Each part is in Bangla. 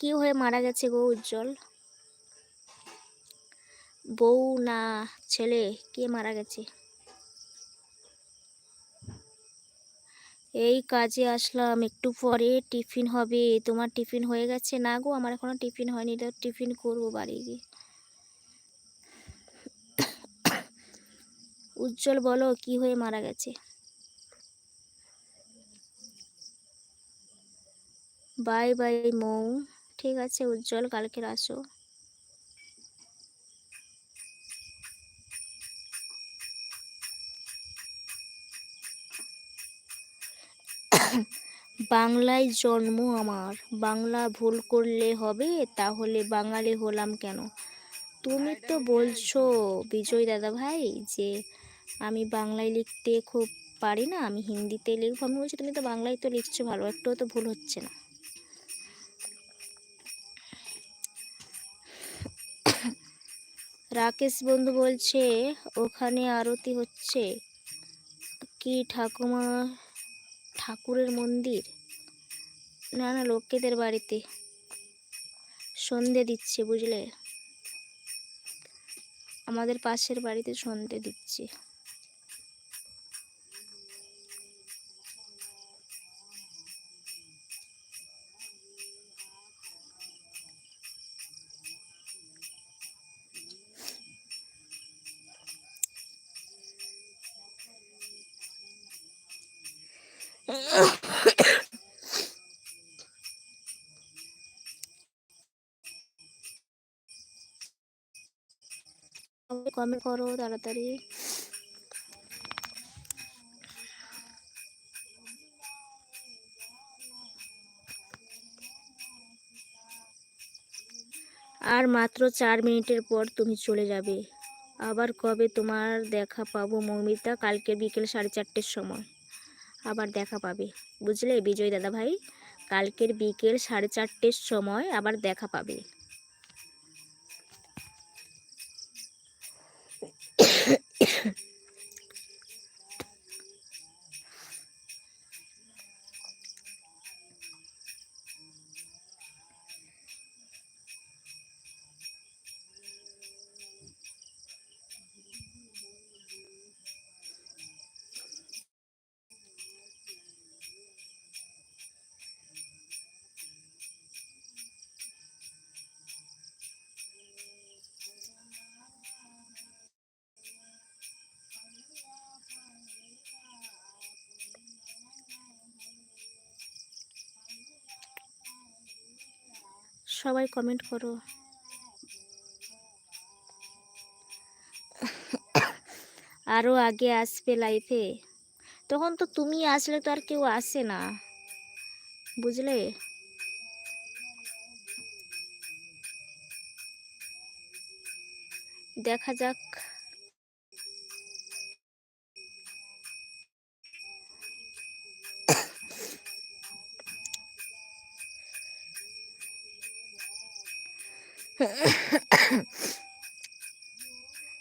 কি হয়ে মারা গেছে গো উজ্জ্বল? বউ না ছেলে, কে মারা গেছে? এই কাজে আসলাম, একটু পরে টিফিন হবে। তোমার টিফিন হয়ে গেছে? না গো, আমার এখনও টিফিন হয়নি। তো টিফিন করব বাড়ি গিয়ে। উজ্জ্বল, বলো কি হয়ে মারা গেছে? Bye bye Mou. ঠিক আছে, উজ্জ্বল কালকের আসো। বাংলায় জন্ম আমার। বাংলা ভুল করলে হবে, তাহলে বাঙালি হলাম কেন? তুমি তো বলছো বিজয় দাদা ভাই, যে আমি বাংলায় লিখতে খুব পারি না, আমি হিন্দিতে লিখব। আমি বলছি, তুমি তো বাংলায় তো লিখছো, ভালো, একটুও তো ভুল হচ্ছে না। রাকেশ বন্ধু বলছে, ওখানে আরতি হচ্ছে। কি ঠাকুমা, ঠাকুরের মন্দির? না না, লোকেদের বাড়িতে। সন্ধে দিচ্ছে, বুঝলে? আমাদের পাশের বাড়িতে সন্ধে দিচ্ছে। করো তাড়াতাড়ি। আর মাত্র চার মিনিটের পর তুমি চলে যাবে। আবার কবে তোমার দেখা পাবো মৌমিতা? কালকে বিকেল সাড়ে চারটের সময়। আবার দেখা পাবে। বুঝলে? বিজয় দাদা ভাই কালকের বিকেল সাড়ে চারটের সময় আবার দেখা পাবে। সবাই কমেন্ট করো। আরও আগে আসবে লাইফে তখন তো তুমি আসলে তো আর কেউ আসে না। বুঝলে? দেখা যাক।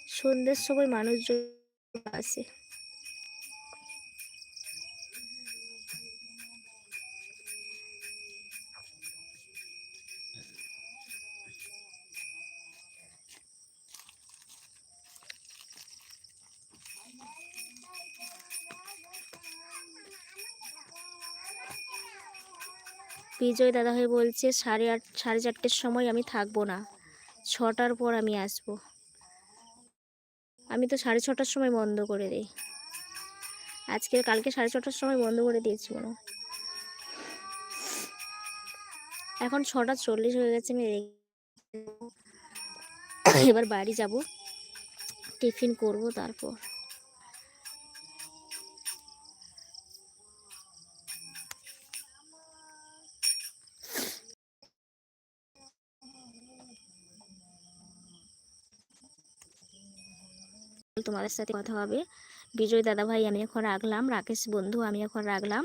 সন্ধ্যের সময় মানুষজন আসে। বিজয় দাদা হয়ে বলছে, সাড়ে আট, সাড়ে চারটের সময় আমি থাকব না। ছটার পর আমি আসব। আমি তো সাড়ে ছটার সময় বন্ধ করে দিই। আজকে কালকে সাড়ে ছটার সময় বন্ধ করে দিয়েছি মনে এখন ছটা চল্লিশ হয়ে গেছে, আমি এবার বাড়ি যাব। টিফিন করব তারপর। তোমাদের সাথে কথা হবে। বিজয় দাদা ভাই আমি এখন রাখলাম। রাকেশ বন্ধু, আমি এখন রাখলাম।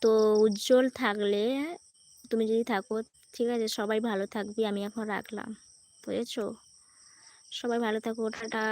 তো উজ্জ্বল থাকলে, তুমি যদি থাকো, ঠিক আছে, সবাই ভালো থাকবি, আমি এখন রাখলাম। বুঝেছ? সবাই ভালো থাকো, টাটা